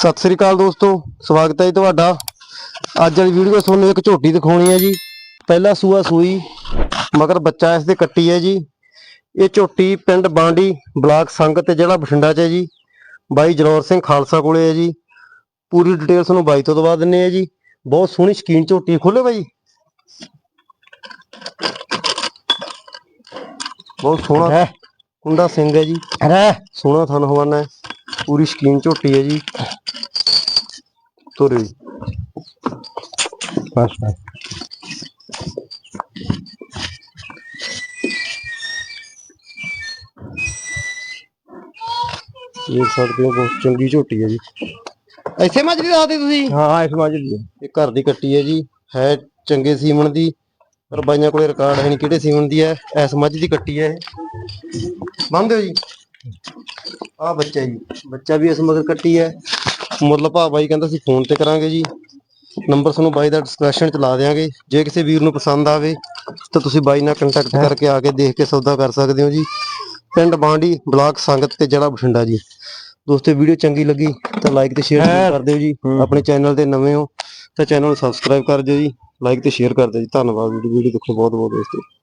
ਸਤਿ ਸ੍ਰੀ ਅਕਾਲ ਦੋਸਤੋ ਸਵਾਗਤ ਹੈ ਜੀ ਤੁਹਾਡਾ। ਅੱਜ ਵਾਲੀ ਵੀਡੀਓ ਤੁਹਾਨੂੰ ਇੱਕ ਝੋਟੀ ਦਿਖਾਉਣੀ ਹੈ ਜੀ। ਪਹਿਲਾ ਸੂਆ ਸੂਈ ਮਗਰ ਬੱਚਾ ਇਸ ਦੇ ਕੱਟੀ ਹੈ ਜੀ। ਇਹ ਝੋਟੀ ਪਿੰਡ ਬਾਂਡੀ ਬਲਾਕ ਸੰਗਤ ਤੇ ਜਿਹੜਾ ਬਠਿੰਡਾ 'ਚ ਹੈ ਜੀ। ਬਾਈ ਜਲੌਰ ਸਿੰਘ ਖਾਲਸਾ ਕੋਲੇ ਹੈ ਜੀ। ਪੂਰੀ ਡਿਟੇਲ ਤੁਹਾਨੂੰ ਬਾਈ ਤੋਂ ਦਵਾ ਦਿੰਨੇ ਆ ਜੀ। ਬਹੁਤ ਸੋਹਣੀ ਸ਼ਕੀਨ ਝੋਟੀ ਖੋਲੇ ਬਾਈ। ਬਹੁਤ ਸੋਹਣਾ ਕੁੰਡਾ ਸਿੰਘ ਹੈ ਜੀ। ਸੋਹਣਾ ਥਣ ਹਵਾਨਾ ਹੈ। ਪੂਰੀ ਸ਼ਕੀਨ ਝੋਟੀ ਹੈ ਜੀ। ਬਸ ਬਸ ਇਹ ਸਕਦੇ ਹੋ ਬਹੁਤ ਚੰਗੀ ਝੋਟੀ ਹੈ ਜੀ ਇੱਥੇ ਦੀ ਦੱਸਦੇ ਤੁਸੀਂ? ਹਾਂ ਇਸ ਮਾਜ ਦੀ ਇਹ ਘਰ ਦੀ ਕੱਟੀ ਹੈ ਜੀ। ਹੈ ਚੰਗੇ ਸੀਮਣ ਦੀ। ਪਰ ਬਾਈਆਂ ਕੋਲੇ ਰਿਕਾਰਡ ਹੈ ਨਹੀਂ ਕਿਹੜੇ ਸੀਮਣ ਦੀ ਹੈ। ਐਸ ਮੱਝ ਦੀ ਕੱਟੀ ਹੈ ਇਹ। ਬੰਦ ਹੋ ਜੀ। ਆ ਬੱਚਾ ਜੀ। ਬੱਚਾ ਵੀ ਇਸ ਮਗਰ ਕੱਟੀ ਹੈ। ਮੁੱਲ ਭਾ ਬਾਈ ਕਹਿੰਦਾ ਸੀ ਫੋਨ ਤੇ ਕਰਾਂਗੇ ਜੀ। ਨੰਬਰ ਤੁਹਾਨੂੰ ਬਾਈ ਦਾ ਡਿਸਕ੍ਰਿਪਸ਼ਨ ਚ ਲਾ ਦੇਵਾਂਗੇ ਜੇ ਕਿਸੇ ਵੀਰ ਨੂੰ ਪਸੰਦ ਆਵੇ ਤਾਂ ਤੁਸੀਂ ਬਾਈ ਨਾਲ ਕੰਟੈਕਟ ਕਰਕੇ ਆ ਕੇ ਦੇਖ ਕੇ ਸੌਦਾ ਕਰ ਸਕਦੇ ਹੋ ਜੀ। ਪਿੰਡ ਬਾਂਡੀ ਬਲਾਕ ਸੰਗਤ ਤੇ ਜਿਹੜਾ ਬਠਿੰਡਾ ਜੀ। ਦੋਸਤੋ ਵੀਡੀਓ ਚੰਗੀ ਲੱਗੀ ਤਾਂ ਲਾਈਕ ਤੇ ਸ਼ੇਅਰ ਕਰ ਦਿਓ ਜੀ। ਆਪਣੇ ਚੈਨਲ ਤੇ ਨਵੇਂ ਹੋ ਤਾਂ ਚੈਨਲ ਨੂੰ ਸਬਸਕ੍ਰਾਈਬ ਕਰ ਦਿਓ ਜੀ। ਲਾਈਕ ਤੇ ਸ਼ੇਅਰ ਕਰ ਦਿਓ ਜੀ। ਧੰਨਵਾਦ ਵੀਡੀਓ ਦੇਖੋ ਬਹੁਤ ਬਹੁਤ ਦੋਸਤੋ।